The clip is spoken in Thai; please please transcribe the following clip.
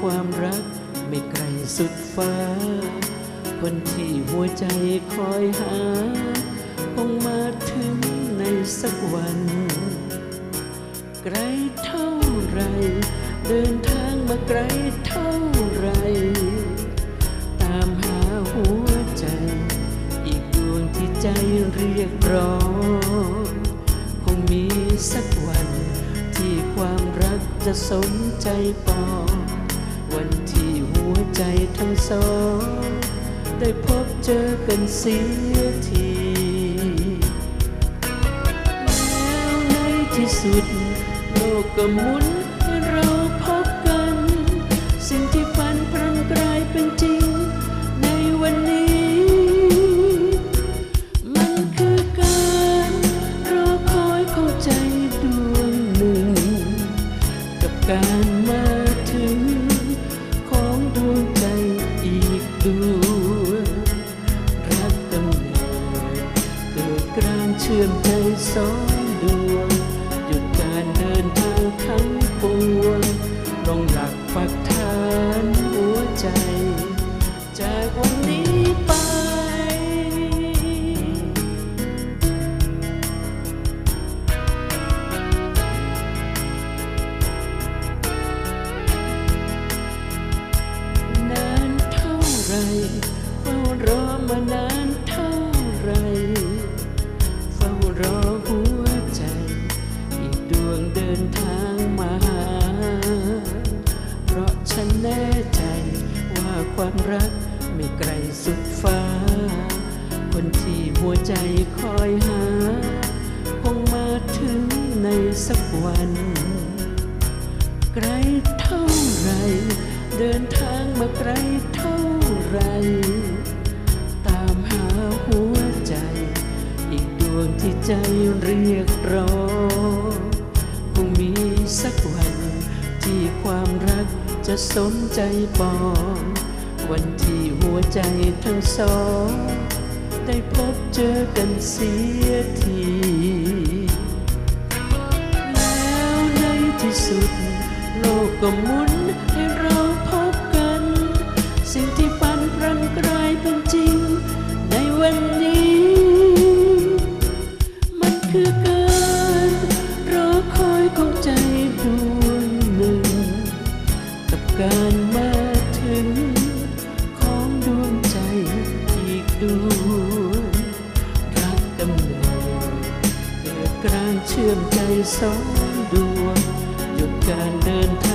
ความรักไม่ไกลสุดฟ้า คนที่หัวใจคอยหา คงมาถึงในสักวัน ไกลเท่าไร เดินทางมาไกลเท่าไร ตามหาหัวใจ อีกดวงที่ใจเรียกร้องคงมีสักวันที่ความรักจะสมใจปอง วันที่หัวใจทั้งสอง ได้พบเจอกันเสียทีแล้วในที่สุด โลกก็หมุนให้เราพบกัน สิ่งที่ฝันพรันกลายเป็นจริง ในวันนี้ มันคือการรอคอยเของใจดวงหนึ่ง กับการ อีกดวงรักกำเนิดเกิดกลางเชื่อมใจสองดวง มานานเท่าไรเฝ้ารอหัวใจ อีกดวงเดินทางมาหา เพราะฉันแน่ใจว่าความรักไม่ไกลสุดฟ้า คนที่หัวใจคอยหา คงมาถึงในสักวัน ไกลเท่าไร เดินทางมาไกลเท่า ใจเรียกร้องคงมีสักวัน ที่ความรักจะสมใจปอง วันที่หัวใจทั้งสอง ได้พบเจอกันเสียที แล้วในที่สุด โลกก็มุน การมาถึง ของดวงใจอีกดวงรักกำเนิดเกิดกลางเชื่อมใจสองดวงหยุดการเดิน